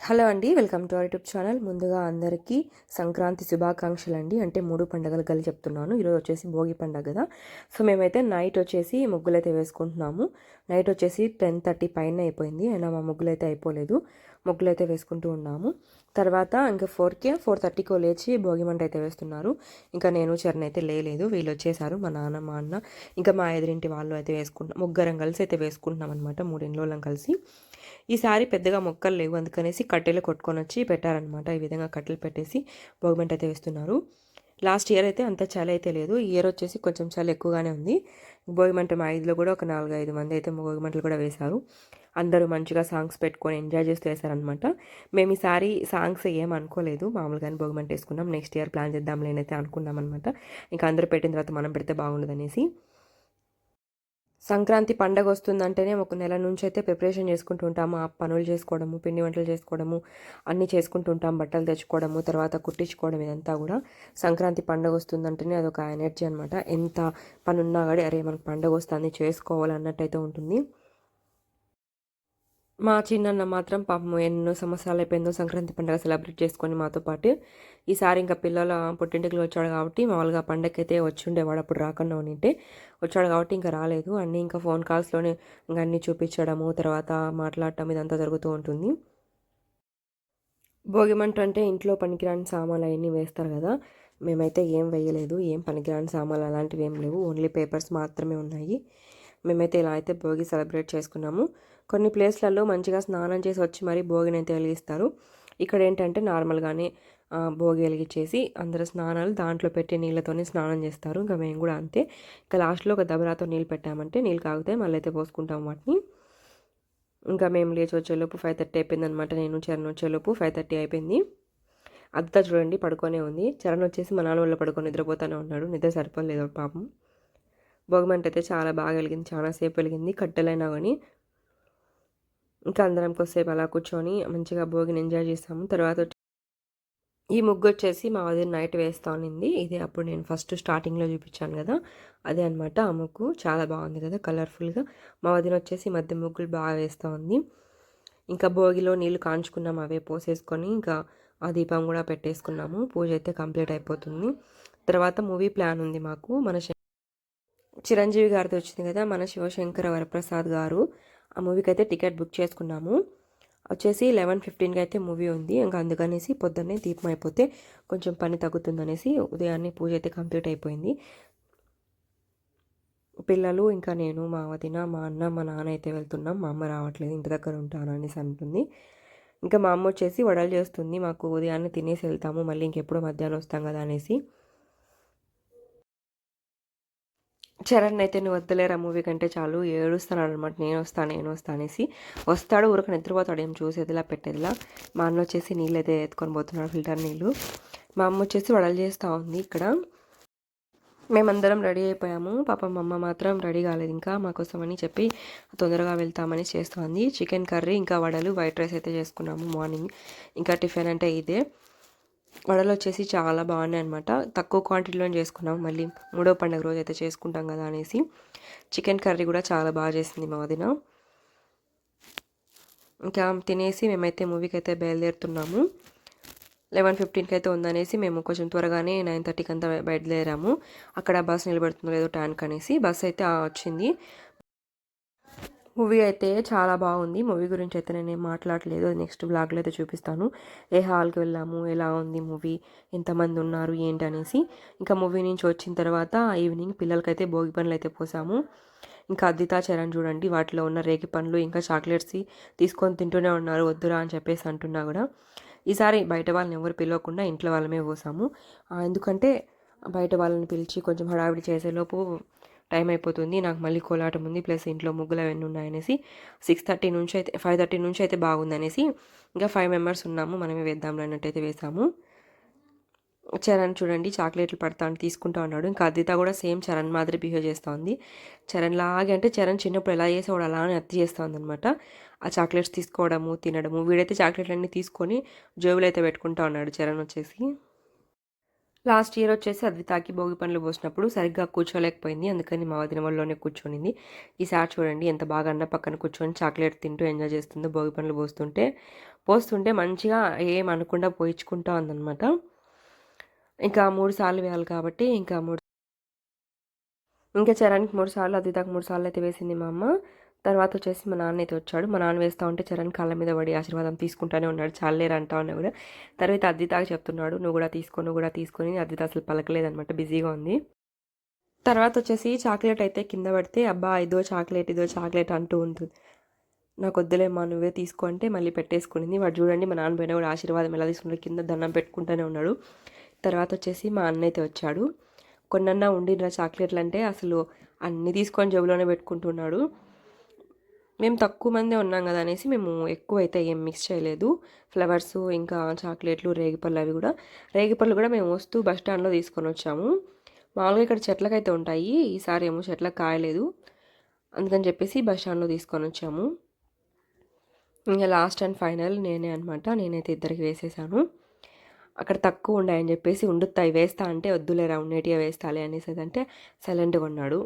Hello అండి welcome to our YouTube channel. ముందుగా అందరికీ సంక్రాంతి శుభాకాంక్షలు అండి అంటే మూడు పండుగలు కలిసి చెప్తున్నాను. ఈరోజు వచ్చేసి భోగి పండుగ కదా. సో మేమైతే నైట్ వచ్చేసి ముగ్గులు అయితే వేసుకుంటున్నాము. నైట్ వచ్చేసి టెన్ థర్టీ పైన అయిపోయింది. అయినా మా ముగ్గులు అయితే అయిపోలేదు. ముగ్గులు అయితే వేసుకుంటూ ఉన్నాము. తర్వాత ఇంకా ఫోర్కి ఫోర్ థర్టీకో లేచి భోగి మంట అయితే వేస్తున్నారు. ఇంకా నేను చరణ్ అయితే లేలేదు. వీళ్ళు వచ్చేసారు. మా నాన్న మా అన్న ఇంకా మా ఎదురింటి వాళ్ళు అయితే వేసుకుంటున్నాం. ముగ్గురం కలిసి అయితే వేసుకుంటున్నాం అనమాట మూడింటి కలిసి. ఈసారి పెద్దగా మొక్కలు లేవు. అందుకనేసి కట్టెలు కొట్టుకొని వచ్చి పెట్టారనమాట ఈ విధంగా కట్టెలు పెట్టేసి భోగిమెంట్ అయితే వేస్తున్నారు. లాస్ట్ ఇయర్ అయితే అంత చలి అయితే లేదు. ఈ ఇయర్ వచ్చేసి కొంచెం చలి ఎక్కువగానే ఉంది. భోగిమంట మా ఐదులో కూడా ఒక నాలుగు ఐదు మంది అయితే భోగిమంటలు కూడా వేశారు. అందరూ మంచిగా సాంగ్స్ పెట్టుకొని ఎంజాయ్ చేస్తూ వేశారనమాట మేము ఈసారి సాంగ్స్ ఏం అనుకోలేదు. మామూలుగానే భోగిమంట వేసుకున్నాం. నెక్స్ట్ ఇయర్ ప్లాన్ చేద్దాం లేనైతే అనుకున్నాం అనమాట ఇంకా అందరూ పెట్టిన తర్వాత మనం పెడితే బాగుండదు అనేసి సంక్రాంతి పండగ వస్తుందంటేనే ఒక నెల నుంచి అయితే ప్రిపరేషన్ చేసుకుంటూ ఉంటాము ఆ పనులు చేసుకోవడము పిండి వంటలు చేసుకోవడము అన్నీ చేసుకుంటూ ఉంటాం బట్టలు తెచ్చుకోవడము తర్వాత కుట్టించుకోవడం ఇదంతా కూడా సంక్రాంతి పండగ వస్తుందంటేనే అదొక ఎనర్జీ అనమాట ఎంత పని ఉన్నా కానీ అరే మనకు పండగ వస్తుంది చేసుకోవాలన్నట్టయితే ఉంటుంది. మా చిన్నన్న మాత్రం పాపం ఎన్నో సంవత్సరాలు అయిపోయిందో సంక్రాంతి పండుగ సెలబ్రేట్ చేసుకొని మాతో పాటు ఈసారి ఇంకా పిల్లల పుట్టింటికి వచ్చాడు కాబట్టి మామూలుగా పండగకైతే అయితే వచ్చి ఉండేవాడు అప్పుడు రాకుండా ఉంటే వచ్చాడు కాబట్టి ఇంకా రాలేదు. అన్నీ ఇంకా ఫోన్ కాల్స్లోనే ఇంకా అన్నీ చూపించడము తర్వాత మాట్లాడటం ఇదంతా జరుగుతూ ఉంటుంది. భోగిమంట అంటే ఇంట్లో పనికిరాని సామాన్లు అవన్నీ వేస్తారు కదా. మేమైతే ఏం వేయలేదు ఏం పనికిరాని సామాన్లు అలాంటివి ఏం లేవు. ఓన్లీ పేపర్స్ మాత్రమే ఉన్నాయి. మేమైతే ఇలా అయితే భోగి సెలబ్రేట్ చేసుకున్నాము. కొన్ని ప్లేస్లలో మంచిగా స్నానం చేసి వచ్చి మరీ భోగిని అయితే వెలిగిస్తారు. ఇక్కడ ఏంటంటే నార్మల్గానే భోగి వెలిగించేసి అందరు స్నానాలు దాంట్లో పెట్టి నీళ్ళతోనే స్నానం చేస్తారు. ఇంకా మేము కూడా అంతే. ఇంకా లాస్ట్లో ఒక దబరాతో నీళ్ళు పెట్టామంటే నీళ్ళు కాగితే మళ్ళీ అయితే పోసుకుంటాం వాటిని. ఇంకా మేము లేచి వచ్చేలోపు ఫైవ్ థర్టీ అయిపోయింది అనమాట నేను చరణ్ వచ్చేలోపు ఫైవ్ థర్టీ అయిపోయింది. అంతా చూడండి పడుకొనే ఉంది. చరణ్ వచ్చేసి మా నాన్న వల్ల పడుకొని నిద్రపోతూనే ఉన్నాడు. నిద్ర సరిపోలేదు పాపం. భోగిమంట అయితే చాలా బాగా వెలిగింది. చాలాసేపు వెలిగింది. కట్టెలైనా కానీ ఇంకా అందరం కొద్దిసేపు అలా కూర్చొని మంచిగా భోగిని ఎంజాయ్ చేస్తాము తర్వాత ఈ ముగ్గు వచ్చేసి మా వదిన నైట్ వేస్తా ఉన్నింది ఇది అప్పుడు నేను ఫస్ట్ స్టార్టింగ్లో చూపించాను కదా. అదే అనమాట ఆ ముగ్గు. చాలా బాగుంది కదా కలర్ఫుల్గా. మా వదిన వచ్చేసి మధ్య ముగ్గులు బాగా వేస్తూ ఉంది. ఇంకా భోగిలో నీళ్ళు కాంచుకున్నాం అవే పోసేసుకొని ఇంకా ఆ దీపం కూడా పెట్టేసుకున్నాము. పూజ అయితే కంప్లీట్ అయిపోతుంది. తర్వాత మూవీ ప్లాన్ ఉంది మాకు. మన చిరంజీవి గారితో వచ్చింది కదా మన శివశంకర వరప్రసాద్ గారు. ఆ మూవీకి అయితే టికెట్ బుక్ చేసుకున్నాము. వచ్చేసి లెవెన్ ఫిఫ్టీన్కి అయితే మూవీ ఉంది. ఇంకా అందుకనేసి పొద్దున్నే దీపం అయిపోతే కొంచెం పని తగ్గుతుందనేసి ఉదయాన్నే పూజ అయితే కంప్లీట్ అయిపోయింది. పిల్లలు ఇంకా నేను మా వదిన మా అన్న మా నాన్న అయితే వెళ్తున్నాం. మా అమ్మ రావట్లేదు ఇంటి దగ్గర ఉంటాను అనేసి అంటుంది. ఇంకా మా అమ్మ వచ్చేసి వడలు చేస్తుంది. మాకు ఉదయాన్నే తినేసి వెళ్తాము. మళ్ళీ ఇంకెప్పుడు మధ్యాహ్నం వస్తాం కదా అనేసి. చరణ్ అయితే నువ్వు వద్దలేరా మూవీ కంటే? చాలు ఏడుస్తాను అనమాట నేను వస్తాను నేను వస్తాను అనేసి వస్తాడు. ఊరికి నిద్రపోతాడు. ఏం చూసేదిలా పెట్టేదిలా. మా అన్న వచ్చేసి నీళ్ళు అయితే ఎత్తుకొని పోతున్నాడు ఫిల్టర్ నీళ్ళు. మా అమ్మ వచ్చేసి వడలు చేస్తూ ఉంది ఇక్కడ. మేమందరం రెడీ అయిపోయాము. పాపం మా అమ్మ మాత్రం రెడీ కాలేదు ఇంకా మాకోసం అని చెప్పి తొందరగా వెళ్తామని చేస్తుంది చికెన్ కర్రీ ఇంకా వడలు వైట్ రైస్ అయితే చేసుకున్నాము మార్నింగ్. ఇంకా టిఫిన్ అంటే ఇదే. వడలు వచ్చేసి చాలా బాగున్నాయి అనమాట తక్కువ క్వాంటిటీలో చేసుకున్నాం. మళ్ళీ మూడో పండుగ రోజు అయితే చేసుకుంటాం కదా అనేసి. చికెన్ కర్రీ కూడా చాలా బాగా చేసింది మా వదిన. ఇంకా తినేసి మేమైతే మూవీకి అయితే బయలుదేరుతున్నాము. లెవెన్ ఫిఫ్టీన్కి అయితే ఉందనేసి మేము కొంచెం త్వరగానే నైన్ థర్టీకి అంతా బయలుదేరాము. అక్కడ బస్ నిలబెడుతుందో లేదో ట్యాంక్ అనేసి బస్ అయితే వచ్చింది. మూవీ అయితే చాలా బాగుంది. మూవీ గురించి అయితే నేను ఏం మాట్లాడలేదు. అది నెక్స్ట్ బ్లాగ్లో అయితే చూపిస్తాను. ఏ హాల్కి వెళ్ళాము? ఎలా ఉంది మూవీ? ఎంతమంది ఉన్నారు? ఏంటి అనేసి. ఇంకా మూవీ నుంచి వచ్చిన తర్వాత ఈవినింగ్ పిల్లలకైతే భోగి పనులు అయితే పోసాము. ఇంకా అద్దితా చరణ్ చూడండి. వాటిలో ఉన్న రేగి పండ్లు ఇంకా చాక్లెట్స్ తీసుకొని తింటూనే ఉన్నారు. వద్దురా అని చెప్పేసి అంటున్నా కూడా. ఈసారి బయట వాళ్ళని ఎవరు పిలవకుండా ఇంట్లో వాళ్ళమే పోసాము. ఎందుకంటే బయట వాళ్ళని పిలిచి కొంచెం హడావిడి చేసేలోపు టైం అయిపోతుంది నాకు మళ్ళీ కోలాటం ఉంది. ప్లస్ ఇంట్లో ముగ్గులు అవన్నీ ఉన్నాయనేసి సిక్స్ థర్టీ నుంచి అయితే ఫైవ్ థర్టీ నుంచి అయితే బాగుందనేసి ఇంకా ఫైవ్ మెంబర్స్ ఉన్నాము. మనమే వేద్దాం అన్నట్టయితే వేసాము. చరణ్ చూడండి చాక్లెట్లు పడతాను తీసుకుంటా ఉన్నాడు. ఇంకా అద్దిత కూడా సేమ్ చరణ్ మాదిరి బిహేవ్ చేస్తూ ఉంది. చరణ్ లాగే అంటే చరణ్ చిన్నప్పుడు ఎలా చేసేవాడు అలా అని అత్తి చేస్తూ ఉందనమాట ఆ చాక్లెట్స్ తీసుకోవడము తినడము వీడైతే చాక్లెట్లన్నీ తీసుకొని జోబులు అయితే పెట్టుకుంటా ఉన్నాడు చరణ్ వచ్చేసి. లాస్ట్ ఇయర్ వచ్చేసి అద్వితాకి భోగి పండ్లు పోసినప్పుడు సరిగ్గా కూర్చోలేకపోయింది. అందుకని మా వదినవల్లోనే కూర్చొనింది. ఈసారి చూడండి ఎంత బాగా అన్న పక్కన కూర్చొని చాక్లెట్ తింటూ ఎంజాయ్ చేస్తుందో భోగి పండ్లు పోస్తుంటే పోస్తుంటే మంచిగా ఏం అనకుండా పోయించుకుంటా ఉందన్నమాట. ఇంకా మూడు సార్లు వేయాలి కాబట్టి ఇంకా మూడు ఇంకా చరణ్కి మూడు సార్లు అద్వితాకి మూడు సార్లు అయితే వేసింది మా అమ్మ. తర్వాత వచ్చేసి మా నాన్న అయితే వచ్చాడు. మా నాన్న వేస్తూ ఉంటే చరణ్ కాళ్ళ మీద పడి ఆశీర్వాదం తీసుకుంటానే ఉన్నాడు. చాలేరు అంటా ఉన్నా కూడా. తర్వాత అద్వితాకి చెప్తున్నాడు నువ్వు కూడా తీసుకో నువ్వు కూడా తీసుకొని అద్దిత అసలు పలకలేదనమాట బిజీగా ఉంది. తర్వాత వచ్చేసి చాక్లెట్ అయితే కింద పడితే అబ్బా ఇదో చాక్లెట్ ఇదో చాక్లెట్ అంటూ ఉంటుంది. నాకు వద్దులేమ్మా నువ్వే తీసుకో అంటే మళ్ళీ పెట్టేసుకునింది. వాడు చూడండి మా నాన్న పోయినా కూడా ఆశీర్వాదం ఎలా తీసుకున్నాడు కింద దండం పెట్టుకుంటూనే ఉన్నాడు. తర్వాత వచ్చేసి మా అన్న అయితే వచ్చాడు. కొన్నన్నా ఉండిన చాక్లెట్లు అంటే అసలు అన్నీ తీసుకొని జేబులోనే పెట్టుకుంటున్నాడు. మేము తక్కువ మందే ఉన్నాం కదా అనేసి మేము ఎక్కువ అయితే ఏం మిక్స్ చేయలేదు. ఫ్లవర్స్ ఇంకా చాక్లెట్లు రేగిపళ్ళు అవి కూడా. రేగిపళ్ళు కూడా మేము వస్తూ బస్ స్టాండ్లో తీసుకొని వచ్చాము. మామూలుగా ఇక్కడ చెట్లకైతే ఉంటాయి. ఈసారి ఏమో చెట్లకు కాయలేదు. అందుకని చెప్పేసి బస్ స్టాండ్లో తీసుకొని వచ్చాము. ఇంకా లాస్ట్ అండ్ ఫైనల్ నేనే అనమాట నేనైతే ఇద్దరికి వేసేసాను. అక్కడ తక్కువ ఉన్నాయని చెప్పేసి ఉండుతాయి. వేస్తా అంటే వద్దులేరా ఉండేటిగా వేస్తాలే అనేసి అంటే సైలెంట్గా ఉన్నాడు.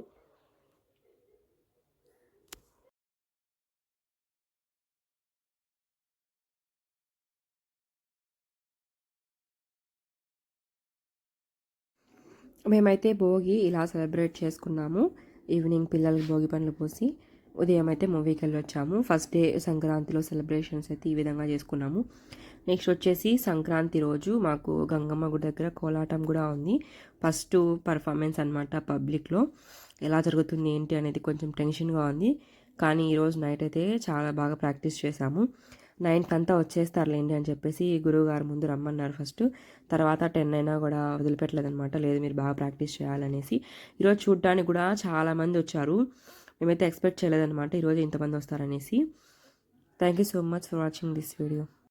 మేమైతే భోగి ఇలా సెలబ్రేట్ చేసుకున్నాము. ఈవినింగ్ పిల్లలకి భోగి పనులు పోసి ఉదయం అయితే మూవీకి వెళ్ళి వచ్చాము. ఫస్ట్ డే సంక్రాంతిలో సెలబ్రేషన్స్ అయితే ఈ విధంగా చేసుకున్నాము. నెక్స్ట్ వచ్చేసి సంక్రాంతి రోజు మాకు గంగమ్మ గుడి దగ్గర కోలాటం కూడా ఉంది. ఫస్ట్ పర్ఫార్మెన్స్ అనమాట పబ్లిక్లో. ఎలా జరుగుతుంది ఏంటి అనేది కొంచెం టెన్షన్గా ఉంది. కానీ ఈరోజు నైట్ అయితే చాలా బాగా ప్రాక్టీస్ చేశాము. నైన్కి అంతా వచ్చేస్తారులేండి అని చెప్పేసి గురువుగారు ముందు రమ్మన్నారు ఫస్ట్. తర్వాత టెన్ అయినా కూడా వదిలిపెట్టలేదనమాట లేదు మీరు బాగా ప్రాక్టీస్ చేయాలనేసి. ఈరోజు చూడటానికి కూడా చాలామంది వచ్చారు. మేమైతే ఎక్స్పెక్ట్ చేయలేదన్నమాట ఈరోజు ఇంతమంది వస్తారనేసి. Thank you so much for watching this video.